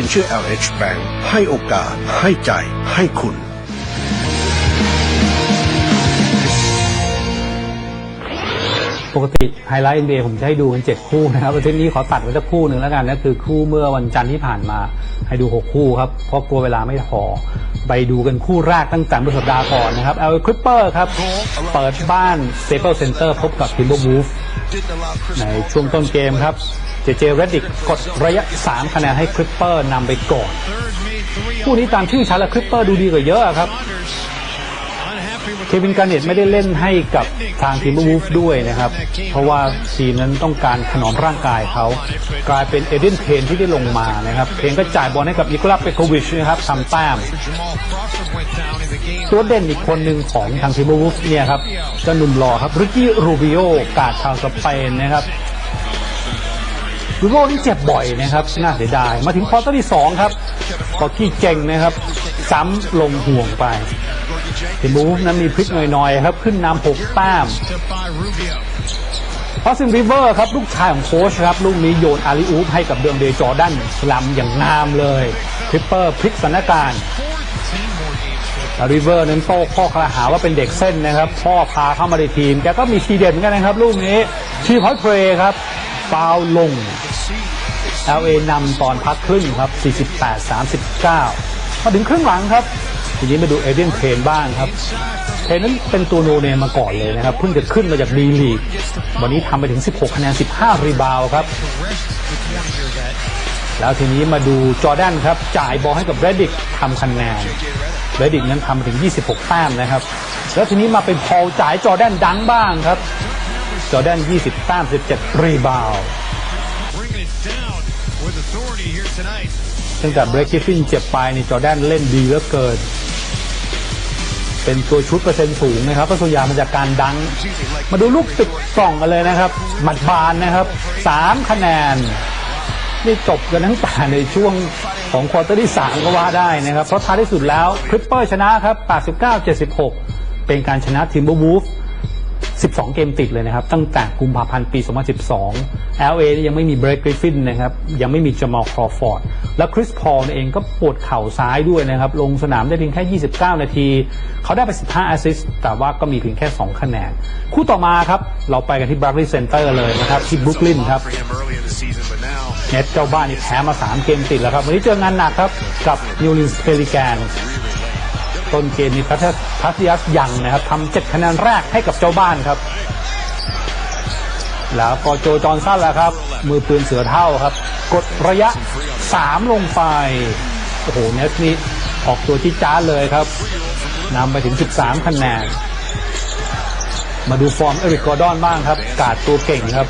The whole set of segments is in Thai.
สินเชื่อ LH Bank ให้โอกาส ให้ใจ ให้คุณ ปกติไฮไลท์ NBA ผมจะให้ดูกัน7คู่นะครับอาทิตย์นี้ขอตัดไว้สักคู่หนึ่งแล้วกันนะคือคู่เมื่อวันจันทร์ที่ผ่านมา ให้ดู 6 คู่ครับ เพราะกลัวเวลาไม่พอ ไปดูกันคู่แรกตั้งแต่เมื่อสัปดาห์ก่อนนะครับ LA Clipper ครับ เปิดบ้าน Staples Center พบกับ Timberwolves ในช่วงต้นเกมครับ เจเจเรดดิกกดระยะ 3 คะแนนให้คลิปเปอร์นำไปก่อนคู่นี้ตามชื่อชั้นละคลิปเปอร์ดูดีกว่าเยอะครับ เควินการ์เน็ตไม่ได้เล่นให้กับทางทีมบูฟด้วยนะครับ เพราะว่าทีมนั้นต้องการถนอมร่างกายเขา กลายเป็นเอเดนเพนที่ได้ลงมานะครับ เพนก็จ่ายบอลให้กับนิโคลัสเปโควิชนะครับทำแต้มตัวเด่นอีกคนหนึ่งของทางทีมบูฟเนี่ยครับเจะหนุ่มหล่อครับริกกี้รูบิโอกาดชาวสเปนนะครับ ลูโรนี่เจ็บบ่อยนะครับ น่าเสียดาย มาถึงควอเตอร์ที่ 2 ครับก็กี้เก่งนะครับ ซ้ำลงห่วงไปทีมบูฟนั้นมีพลิกหน่อยๆครับ ขึ้นนำหกแต้มพอซิมริเวอร์ครับ ลูกชายของโค้ชครับ ลูกนี้โยนอาริอูฟให้กับเดืองเดจอดันลำอย่างงามเลยคลิปเปอร์พลิกสถานการณ์ริเวอร์นั้นโต้ข้อกล่าหาว่าเป็นเด็กเส้นนะครับ พ่อพาเข้ามาในทีมแกก็มีทีเด็ดเหมือนกันนะครับ ลูกนี้ชีพอยเพรครับ ฟาวล์ลง LA นำตอนพักครึ่งครับ 48-39 มาถึงครึ่งหลังครับ ทีนี้มาดูเอเดียนเทนบ้างครับเทนนั้นเป็นตัวโนเนมมาก่อนเลยนะครับ เพิ่งจะขึ้นมาจากดีลีก วันนี้ทำไปถึง 16 คะแนน 15 รีบาวครับ แล้วทีนี้มาดูจอแดนครับ จ่ายบอลให้กับเรดดิกทำคะแนนเรดดิกนั้นทำไปถึง 26 แต้มนะครับ แล้วทีนี้มาเป็นพอลจ่ายจอแดนดังบ้างครับ จอร์แดน 20แต้ม17รีบาวด์ bringing it down with authority here tonight. ตั้งแต่เบรกกิฟฟินเจ็บไปนี่จอร์แดนเล่นดีเหลือเกิน เป็นตัวชุดเปอร์เซ็นต์สูงนะครับก็ส่วนใหญ่มาจากการดัง มาดูลูกติดกล่องกันเลยนะครับ หมัดบานนะครับสามคะแนนนี่จบกันทั้งแต่ในช่วงของควอเตอร์ที่ 3 ก็ว่าได้นะครับ เพราะท้ายที่สุดแล้วคริปเปอร์ชนะครับ 89-76 เป็นการชนะทีมบูวูฟ 12 เกมติดเลยนะครับ ตั้งแต่กุมภาพันธ์ปี 2012 LA ยังไม่มีเบรกกริฟฟินนะครับ ยังไม่มีจามอลครอฟอร์ด แล้วคริสพอลเองก็ปวดเข่าซ้ายด้วยนะครับ ลงสนามได้เพียงแค่ 29 นาที เขาได้ไป 15 แอสซิสต์แต่ว่าก็มีเพียงแค่ 2 คะแนน คู่ต่อมาครับ เราไปกันที่บรักลีย์เซ็นเตอร์เลยนะครับ ที่บรุกลินครับเน็ตเจ้าบ้านนี่แพ้มา 3 เกมติดแล้วครับ วันนี้เจองานหนักครับกับนิวลินสเปริแกน ต้นเกมนี้พัทพัทยัสยังนะครับทำ7คะแนนแรกให้กับเจ้าบ้านครับ แล้วก็โจจอนสั้นแล้วครับ มือปืนเสือเท่าครับ กดระยะ 3 ลงไปโอ้โหเนสนี่ออกตัวที่จ้าเลยครับนำไปถึง 13 คะแนนมาดูฟอร์มเอริกกอร์ดอนบ้างครับ กาดตัวเก่งครับ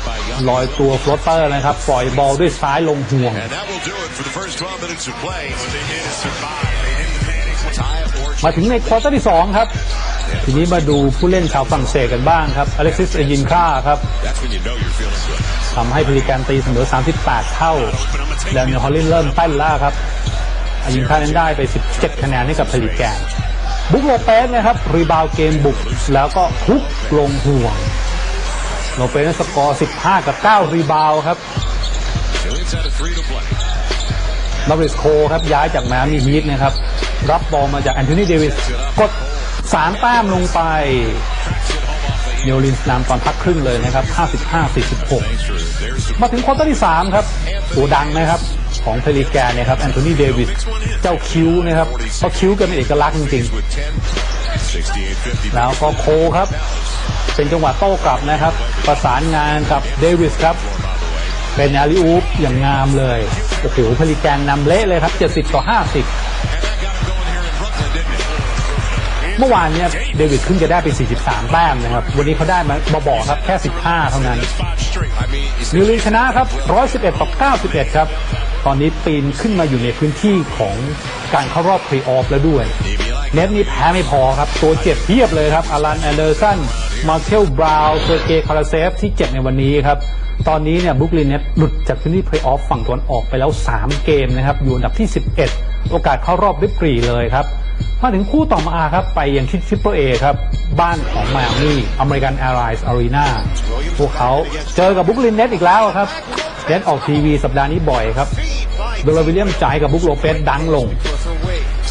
ลอยตัวฟลอตเตอร์นะครับ ปล่อยบอลด้วยซ้ายลงห่วง มาถึงในควอเตอร์ที่ 2 ครับ ทีนี้มาดูผู้เล่นชาวฝรั่งเศสกันบ้างครับอเล็กซิสเอยินค่าครับทำให้พลิการตีเสมอ 38 เท่าแล้วเนี่ยฮอลลินเริ่มเต้นล้วครับอายิงค่านั้นได้ไป 17 คะแนนให้กับพลิแกนบุกโลเปสนะครับรีบาวเกมบุกแล้วก็ฮุกลงห่วงโลเปสสกอร์ 15 กับ 9 รีบาวครับ Phillies had a three to play. ลอริสโคครับย้ายจากแมมี่ฮีทนะครับ รับบอลมาจากแอนโทนีเดวิสกด3แต้มลงไปเนวลินส์นำตอนพักครึ่งเลยนะครับ 55-46 มาถึงควอเตอร์ที่ 3 ครับตัวดังนะครับ ของเพลิแกนเนี่ยครับ แอนโทนีเดวิส เจ้าคิ้วนะครับ เพราะคิ้วกันเป็นเอกลักษณ์จริงๆ แล้วก็โคครับ เป็นจังหวะโต้กลับนะครับ ประสานงานกับเดวิสครับ เป็นอาริอูปอย่างงามเลย โอ้โหเพลิแกนนำเละเลยครับ 70 ต่อ 50 เมื่อวานเนี่ยเดวิดขึ้นจะได้ไป 43 แต้มนะครับ วันนี้เขาได้มาบอกๆครับแค่ 15 เท่านั้น Five straight. I mean, it's นิวลินชนะครับ 111 ต่อ 91 ครับ ตอนนี้ปีนขึ้นมาอยู่ในพื้นที่ของการเข้ารอบพรีออฟแล้วด้วย เน็ตนี่แพ้ไม่พอครับ ตัวเจ็บเพียบเลยครับอารันแอนเดอร์สัน มาเคิลบราวน์เซอร์เกย์คาราเซฟที่เจ็บในวันนี้ครับตอนนี้เนี่ยบรุกลินเน็ตหลุดจากพื้นที่เพลย์ออฟฝั่งตะวันออกไปแล้ว 3 เกมนะครับ อยู่อันดับที่ 11 โอกาสเข้ารอบริบปรีเลยครับ มาถึงคู่ต่อมาครับ ไปยังทริปเปอร์เอครับ บ้านของไมอามี่อเมริกันแอร์ไลน์อารีนาพวกเขาเจอกับบุกลินเน็ตอีกแล้วครับเน็ตออกทีวีสัปดาห์นี้บ่อยครับโดยวิลเลียมจ่ายกับบุกโลเปสดังลง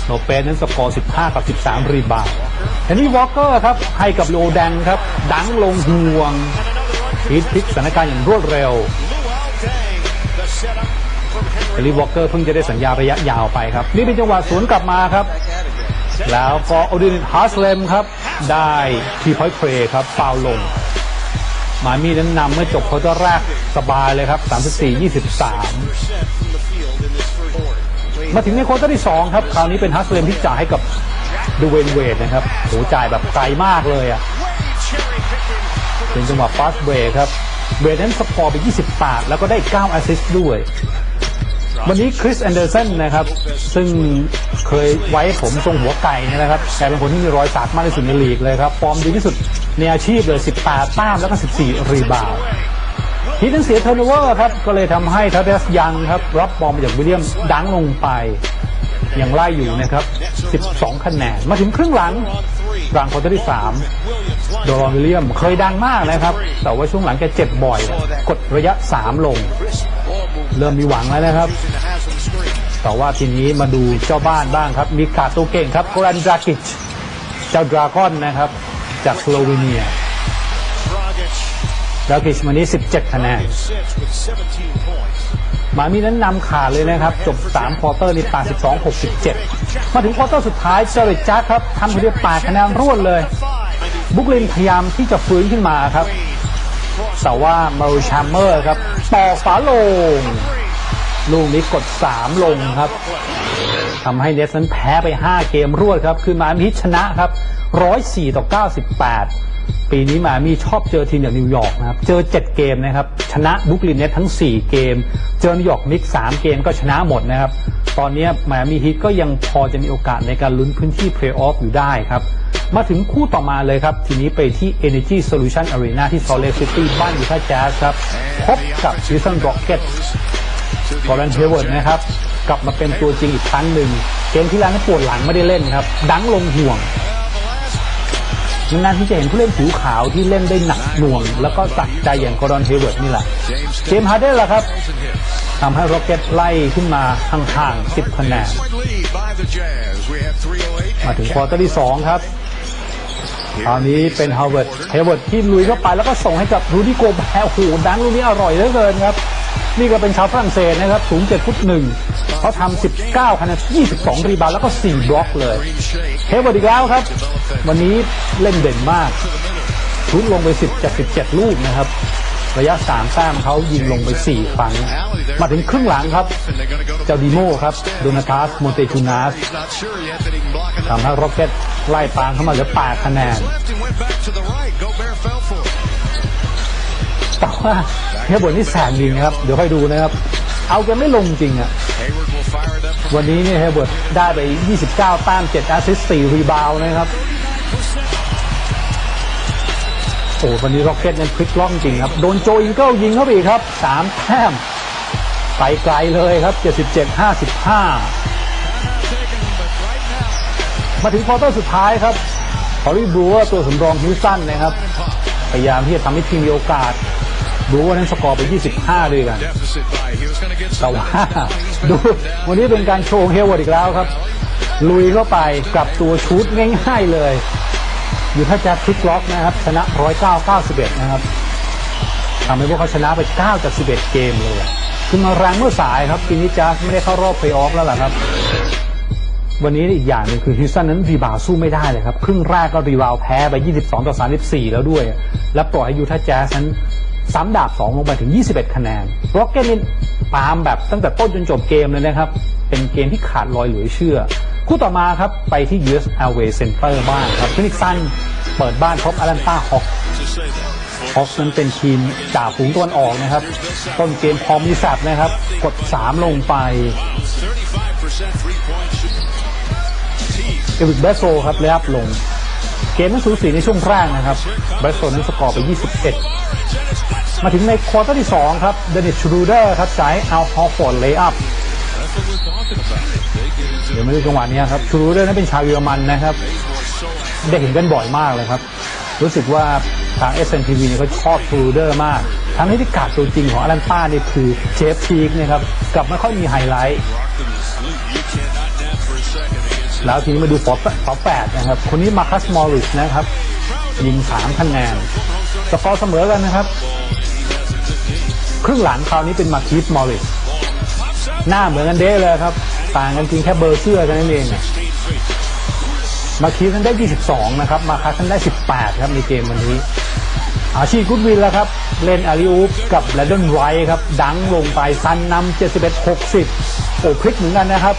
โลเปสนั้นสกอร์ 15 กับ 13 รีบาวด์เฮนรี่วอลเกอร์ครับให้กับโลแดงครับ ดังลงห่วงพีทพลิกสถานการณ์อย่างรวดเร็วเฮนรี่วอลเกอร์เพิ่งจะได้สัญญาระยะยาวไปครับ นี่เป็นจังหวะสวนกลับมาครับ แล้วก็โอดินฮาสเลมครับ ได้ทีพอยต์เพลย์ครับฟาวลง มามีนั้นนำเมื่อจบคอเตอร์แรกสบายเลยครับ 34-23 มาถึงในควอเตอร์ที่ 2 ครับ คราวนี้เป็นฮัสเลมที่จ่ายให้กับดูเวนเวดนะครับโหจ่ายแบบไกลมากเลยอะเป็นจังหวะฟาสเวครับเวดนั้นสกอร์ไป 28 แล้วก็ได้ 9 แอสซิสต์ด้วย วันนี้คริสแอนเดอร์สันนะครับ ซึ่งเคยไว้ผมทรงหัวไก่เนยนะครับ แต่เป็นคนที่มีรอยสักมากที่สุดในลีกเลยครับ ฟอร์มดีที่สุดในอาชีพเลย 18 ต้ามแล้วก็ 14 รีบาวทีนั้นเสียเทอร์โนเวอร์ครับ ก็เลยทำให้ทัพเดสยังครับ รับบอลมาจากวิลเลียมดังลงไปยังไล่อยู่นะครับ 12 คะแนน มาถึงครึ่งหลังกลางควอเตอร์ที่ 3 โดรอนวิลเลียมเคยดังมากนะครับ แต่ว่าช่วงหลังแกเจ็บบ่อย กดระยะ 3 ลง เริ่มมีหวังแล้วนะครับ แต่ว่าทีนี้มาดูเจ้าบ้านบ้างครับ มีขาดตัวเก่งครับโกรันดรากิชเจ้าดราก้อนนะครับ จากสโลวีเนียดรากิชวันนี้ 17 คะแนนมามีนั้นนำขาดเลยนะครับ จบ 3 ควอเตอร์นี่82 67 มาถึงควอเตอร์สุดท้ายเจอริจแจ็คครับทำไปได้8คะแนนรวดเลย บุกลินพยายามที่จะฟื้นขึ้นมาครับแต่ว่ามารูชามเมอร์ครับต่อฝาลง ลูกนี้กด 3 ลงครับทำให้เนสนั้นแพ้ไป 5 เกมรวดครับ คือมามีชนะครับ 104 ต่อ 98 ปีนี้มามีชอบเจอทีมอย่างนิวยอร์กนะครับ เจอ 7 เกมนะครับ ชนะบุกลินเนสทั้ง 4 เกม เจอนิวยอร์กนิก3 เกมก็ชนะหมดนะครับ ตอนนี้มามีฮิตก็ยังพอจะมีโอกาสในการลุ้นพื้นที่เพลย์ออฟอยู่ได้ครับมาถึงคู่ต่อมาเลยครับ ทีนี้ไปที่ Energy Solution Arena ที่ Salt Lake City บ้านยูทาห์แจ๊สครับ พบกับ Houston Rockets กอรันเทเวิร์ดนะครับ กลับมาเป็นตัวจริงอีกครั้งหนึ่งเกมที่แล้วนั้นปวดหลังไม่ได้เล่นครับ ดังลงห่วงนานๆที่จะเห็นผู้เล่นผิวขาวที่เล่นได้หนักหน่วง แล้วก็สักใจอย่างกอรันเทเวิร์ดนี่แหละเจมส์ฮาร์เดนล่ะครับทำให้ร็อกเก็ตไล่ขึ้นมาห่างๆ 10 คะแนน มาถึงควอเตอร์ที่ 2 ครับตอนนี้เป็นฮาวเวิร์ดเฮเวิร์ดที่ลุยเข้าไปแล้วก็ส่งให้กับรูดี้โกแบร์โอ้โหดังลูกนี้อร่อยเหลือเกินครับ นี่ก็เป็นชาวฝรั่งเศสนะครับ สูง 7 ฟุตหนึ่งเขาทำ 19คะแนน22 รีบาวด์แล้วก็ 4 บล็อกเลยเฮเวิร์ดอีกแล้วครับ วันนี้เล่นเด่นมากชุดลงไป 10จาก17 ลูกนะครับ ระยะ3แต้มเขายิงลงไป 4 ครั้ง มาถึงครึ่งหลังครับ เจ้าดีโมครับโดนาตัสโมเตจูนัสทำให้ร็อกเก็ตไล่ตามเข้ามาเหลือ8คะแนน แต่ว่าเฮยบนนี่แสนจริงนะครับ เดี๋ยวค่อยดูนะครับ เอากันไม่ลงจริงอะวันนี้เนี่ยเฮยบดได้ไป 29แต้ม7แอสซิสต์4รีบาวนะครับ โอ้วันนี้ร็อกเก็ตนั้นพลิกล่องจริงครับ โดนโจอิงเกิลยิงเข้าไปครับ 3 แต้ม ไปไกลเลยครับ 77 55 มาถึงควอเตอร์สุดท้ายครับฮอลลีบรูว่าตัวสำรองฮิวสตันนะครับ พยายามที่จะทำให้ทีมมีโอกาส บรูว่านั้นสกอร์ไป 25 ด้วยกัน แต่ว่าดูวันนี้เป็นการโชว์เฮลวอร์ดอีกแล้วครับ ลุยเข้าไปกลับตัวชุดง่ายๆเลย อยู่ถ้าจะพลิกล็อกนะครับ ชนะ 109 91 นะครับทำให้พวกเขาชนะไป 9 จาก 11 เกมเลยอะขึ้นมาแรงเมื่อสายครับปีนี้จัสไม่ได้เข้ารอบเพลย์ออฟแล้วล่ะครับ วันนี้อีกอย่างหนึงคือฮิวสตันนั้นรีบาวด์สู้ไม่ได้เลยครับครึ่งแรกก็รีบาวด์แพ้ไป 22 ต่อ 34 แล้วด้วย และปล่อยให้ยูทาห์แจ๊สนั้น ซ้ำดาบ 2 ลงไปถึง 21 คะแนนร็อกเก็ตนี่ตามแบบตั้งแต่ต้นจนจบเกมเลยนะครับ เป็นเกมที่ขาดลอยเหลือเชื่อ คู่ต่อมาครับ ไปที่ US Airways Center บ้างครับฟินิกซันเปิดบ้านพบอารันตาฮอกฮอกนั้นเป็นทีมจ่าฝูงตะวันออกนะครับ ต้นเกมพอมีแซบนะครับ กด 3 ลงไปเอริกเบสโซครับเลยอัพลง กมนั้นสูสีในช่วงแรกนะครับเบสโซนั้นสกอร์ไป 21 มาถึงในควอเตอร์ที่ 2 ครับเดนิสชูรูเดอร์ครับสายเอาฮอฟฟอร์ดเลย์อัพเดี๋ยวมาดูจังหวะนี้ครับชูรูเดอร์นั้นเป็นชาวเยอรมันนะครับ ได้เห็นกันบ่อยมากเลยครับ รู้สึกว่าทาง s n t v เนี่ยเขาชอบชูรูเดอร์มาก ทั้งที่กาดตัวจริงของอารันต้าเนี่ยคือเจฟทีกนะครับกลับไม่ค่อยมีไฮไลท์ แล้วทีนี้มาดูฝอฝอแปดนะครับ คนนี้มาคัสมอริสนะครับ ยิงสามคะแนนสกอร์เสมอกันนะครับ ครึ่งหลังคราวนี้เป็นมาคิสมอริสหน้าเหมือนกันเด้เลยครับ ต่างกันเพียงแค่เบอร์เสื้อกันนั่นเองมาคิสนั้นได้ 22 นะครับ มาคัสนั้นได้ 18 ครับในเกมวันนี้ อาชีพกุดวินแล้วครับ เล่นอาริอูฟกับแลดอนไรท์ครับ ดังลงไปซันนำ71 60โอ้พลิกเหมือนกันนะครับ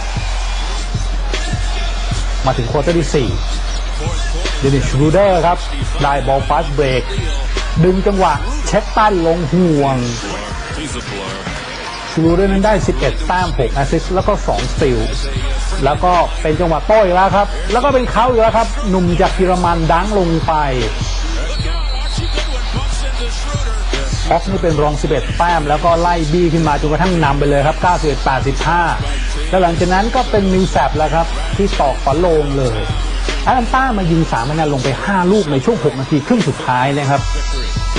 มาถึงควอเตอร์ที่4เดนิสชรูเดอร์ครับ ได้บอลฟาสเบรก ดึงจังหวะเช็คตันลงห่วงชูรูเดอร์นั้นได้ 11 แต้ม 6 แอสซิสต์แล้วก็ 2 สติล แล้วก็เป็นจังหวะโต้อีกแล้วครับ แล้วก็เป็นเขาอีกแล้วครับ หนุ่มจากเยอรมันดังลงไปออฟนี่เป็นรอง 11 แต้ม แล้วก็ไล่บี้ขึ้นมาจนกระทั่งนำไปเลยครับ 91 85 แล้วหลังจากนั้นก็เป็นมิวแซบแล้วครับ ที่ตอกฝาโลงเลยอารันต้ามายิง3คะแนนลงไป 5 ลูกในช่วง 6 นาทีครึ่งสุดท้ายนะครับ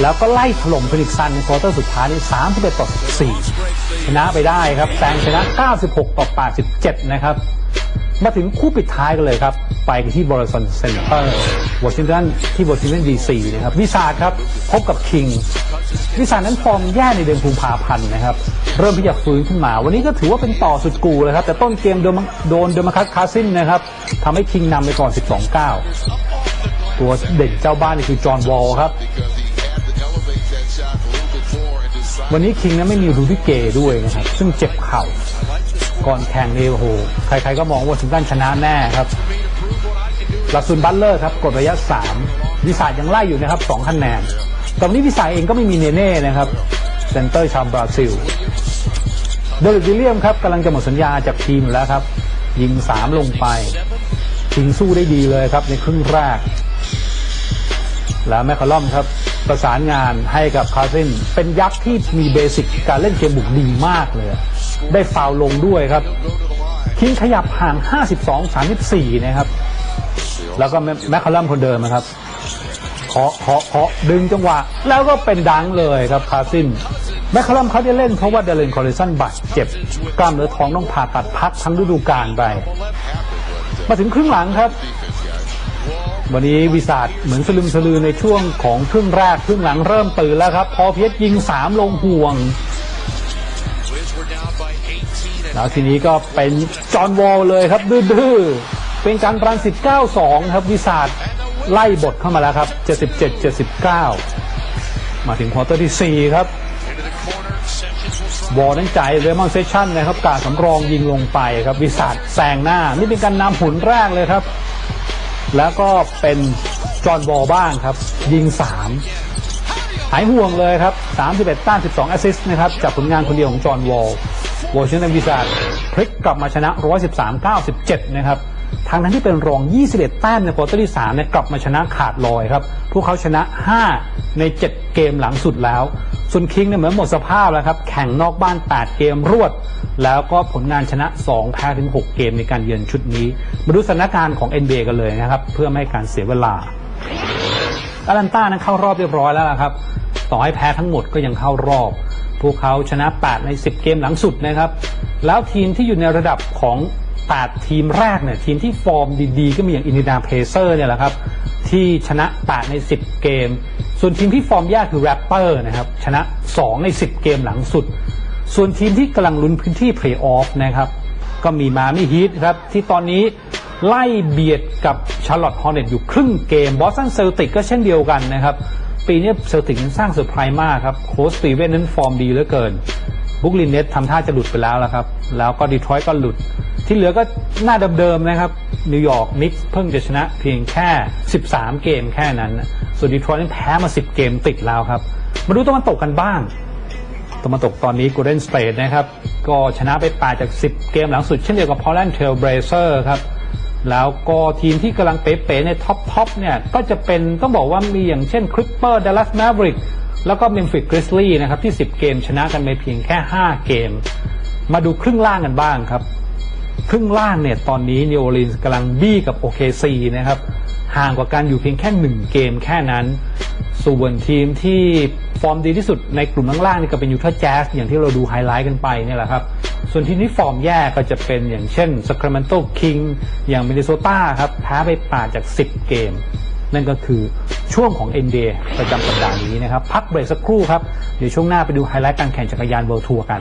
แล้วก็ไล่ถล่มฟินิกซ์ซันในควอเตอร์สุดท้ายนี่31ต่อ14ชนะไปได้ครับแซงชนะ 96ต่อ87 นะครับ มาถึงคู่ปิดท้ายกันเลยครับ ไปกันที่บริสันเซ็นเตอร์วอชิงตันที่วอชิงตันดีซีนะครับวิสาครับ พบกับคิงวิสาดนั้นฟอร์มแย่ในเดือนกุมภาพันธ์นะครับ เริ่มที่จะฟื้นขึ้นมา วันนี้ก็ถือว่าเป็นต่อสุดกูเลยครับ แต่ต้นเกมโดนโดนเดมาคัสคาซินนะครับทำให้คิงนำไปก่อน 12-9 ตัวเด่นเจ้าบ้านนี่คือจอห์นวอลครับวันนี้คิงนั้นไม่มีรูดิเกด้วยนะครับ ซึ่งเจ็บเข่า ก่อนแข่งนี่โอ้โหใครๆก็มองว่าถึงด้านชนะแน่ครับลักซุนบัตเลอร์ครับกดระยะ3วิสายังไล่อยู่นะครับ2คะแนนตอนนี้วิสาเองก็ไม่มีเนเน่นะครับเซนเตอร์ชาวบราซิลเดลิวิเลียมครับกำลังจะหมดสัญญาจากทีมแล้วครับ ยิง 3 ลงไปคิงสู้ได้ดีเลยครับในครึ่งแรก แล้วแมคคาลอมครับ ประสานงานให้กับคาซินเป็นยักษ์ที่มีเบสิกการเล่นเกมบุกดีมากเลย ได้ฟาวลงด้วยครับคิงขยับห่าง 52-34 นะครับ แล้วก็แมคคาลัมคนเดิมนะครับเคาะเคาะเคาะดึงจังหวะ แล้วก็เป็นดังเลยครับคาซินแมคคาลัมเขาได้เล่นเพราะว่าเดเลนคอร์ริสันบาดเจ็บ กล้ามเนื้อท้องต้องผ่าตัดพักทั้งฤดูกาลไปมาถึงครึ่งหลังครับ วันนี้วิสาดเหมือนสลึมสลือในช่วงของครึ่งแรกครึ่งหลังเริ่มตื่นแล้วครับ พอเพียรยิง3ลงห่วง แล้วทีนี้ก็เป็นจอห์นวอลเลยครับดื้อๆเป็นการรัน19-2 ครับวิสาดไล่บทเข้ามาแล้วครับ 77-79 มาถึงควอเตอร์ที่ 4 ครับวอลนั้นจ่ายเรมอนเซชั่นนะครับการสำรองยิงลงไปครับวิสาดแซงหน้า นี่เป็นการนำหุนแรกเลยครับ แล้วก็เป็นจอห์นวอลบ้างครับ ยิง 3 หายห่วงเลยครับ 31 ต้าน 12 แอสซิสต์นะครับจากผลงานคนเดียวของจอห์นวอล วอชิงตันวิสาดพลิกกลับมาชนะ 113-97 นะครับทางนั้นที่เป็นรอง 21 แต้มในควอเตอร์ที่3เนี่ยกลับมาชนะขาดลอยครับ พวกเขาชนะ 5 ใน 7 เกมหลังสุดแล้ว ส่วนคิงเนี่ยเหมือนหมดสภาพแล้วครับ แข่งนอกบ้าน 8 เกมรวด แล้วก็ผลงานชนะ 2 แพ้ถึง 6 เกมในการเยือนชุดนี้ มาดูสถานการณ์ของ NBA กันเลยนะครับ เพื่อไม่ให้การเสียเวลาอารันต้านั้นเข้ารอบเรียบร้อยแล้วนะครับ ต่อให้แพ้ทั้งหมดก็ยังเข้ารอบ พวกเขาชนะ 8 ใน 10 เกมหลังสุดนะครับ แล้วทีมที่อยู่ในระดับของ 8 ทีมแรกเนี่ยทีมที่ฟอร์มดีๆ ก็มีอย่างอินดียนาเพเซอร์เนี่ยแหละครับ ที่ชนะ 8 ใน 10 เกม ส่วนทีมที่ฟอร์มยากคือแรปเปอร์นะครับชนะ 2 ใน 10 เกมหลังสุด ส่วนทีมที่กำลังลุ้นพื้นที่เพลย์ออฟนะครับก็มีมาไม่ฮีทครับ ที่ตอนนี้ไล่เบียดกับชาร์ลอตฮอร์เน็ตอยู่ครึ่งเกมบอสตันเซลติกก็เช่นเดียวกันนะครับ ปีนี้เซลติกนั้นสร้างเซอร์ไพรส์มากครับโค้ชสตีเวนนั้นฟอร์มดีเหลือเกินบุกลินเนตทำท่าจะหลุดไปแล้วละครับ แล้วก็ดีทรอยต์ก็หลุด ที่เหลือก็หน้าเดิมๆนะครับ นิวยอร์กนิกเพิ่งจะชนะเพียงแค่ 13 เกมแค่นั้น ส่วนดีทรอยต์นั้นแพ้มา 10 เกมติดแล้วครับ มาดูตะวันตกกันบ้างตะวันตกตอนนี้ Golden State นะครับ ก็ชนะไป8จาก 10 เกมหลังสุดเช่นเดียวกับ Portland Trail Blazer ครับ แล้วก็ทีมที่กำลังเป๋ๆในท็อปท็อปเนี่ย ก็จะเป็นต้องบอกว่ามีอย่างเช่น Clipper Dallas Maverick แล้วก็ Memphis Grizzlies นะครับ ที่ 10 เกมชนะกันไปเพียงแค่ 5 เกม มาดูครึ่งล่างกันบ้างครับ ครึ่งล่างเนี่ย ตอนนี้นิวออร์ลีนส์กำลังบี้กับ OKC นะครับ ห่างกว่ากันอยู่เพียงแค่ 1 เกมแค่นั้น ส่วนทีมที่ฟอร์มดีที่สุดในกลุ่มล่างๆนี่ก็เป็นยูทาห์แจ๊สอย่างที่เราดูไฮไลท์กันไปเนี่ยแหละครับ ส่วนที่นี้ฟอร์มแย่ก็จะเป็นอย่างเช่นซัคราเมนโตคิงอย่างมินนิโซตาครับแพ้ไปป่าจาก 10 เกม นั่นก็คือช่วงของ NBA ประจำสัปดาห์นี้นะครับ พักเบรกสักครู่ครับ เดี๋ยวช่วงหน้าไปดูไฮไลท์การแข่งจักรยานเวิลด์ทัวร์กัน